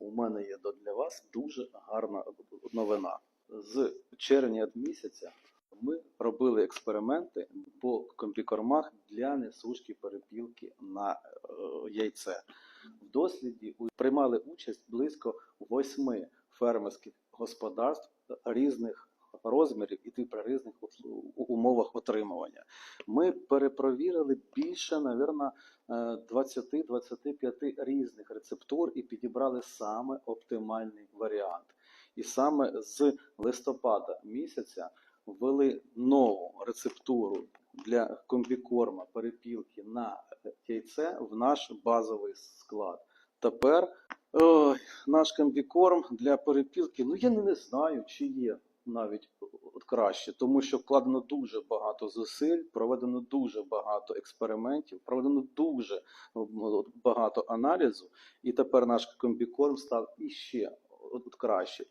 у мене є для вас дуже гарна новина. З червня місяця ми робили експерименти по комбікормах для несушки перепілки на е, яйце. В досліді приймали участь близько восьми фермерських господарств різних розмірів і при різних умовах отримування. Ми перепровірили більше, навірно, 20-25 різних рецептур і підібрали саме оптимальний варіант. І саме з листопада місяця ввели нову рецептуру для комбікорма перепілки на яйце в наш базовий склад. Тепер ой, наш комбікорм для перепілки, ну я не знаю, чи є навіть от краще, тому що вкладено дуже багато зусиль, проведено дуже багато експериментів, проведено дуже багато аналізу, і тепер наш комбікорм став іще краще.